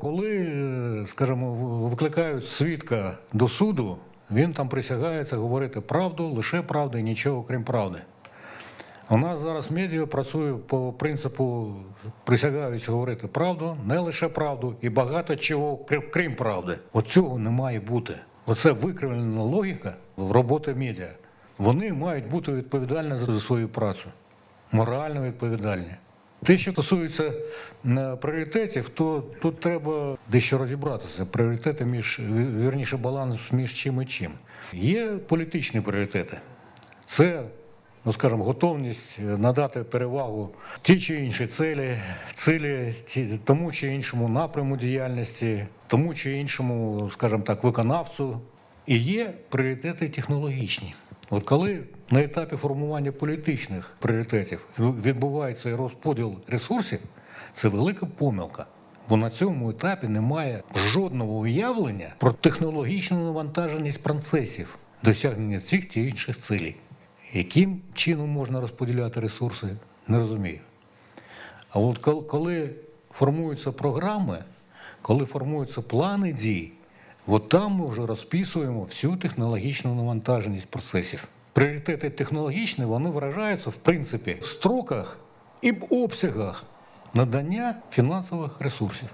Коли, скажімо, викликають свідка до суду, він там присягається говорити правду, лише правду і нічого крім правди. У нас зараз медіа працює по принципу присягають говорити правду, не лише правду, і багато чого крім правди. От цього не має бути. Оце викривлена логіка роботи медіа. Вони мають бути відповідальні за свою працю, морально відповідальні. Те, що стосується е, пріоритетів, то тут треба дещо розібратися. Пріоритети між вірніше баланс між чим і чим. Є політичні пріоритети. Це, ну скажімо, готовність е, надати перевагу тій чи іншій цілі, цілі ті- тому чи іншому напряму діяльності, тому чи іншому, скажімо так, виконавцю. І є пріоритети технологічні. От коли на етапі формування політичних пріоритетів відбувається розподіл ресурсів, це велика помилка. Бо на цьому етапі немає жодного уявлення про технологічну навантаженість процесів досягнення цих чи інших цілей. Яким чином можна розподіляти ресурси, не розумію. А от коли формуються програми, коли формуються плани дій, от там ми вже розписуємо всю технологічну навантаженість процесів. Пріоритети технологічні вони виражаються в принципі в строках і в обсягах надання фінансових ресурсів.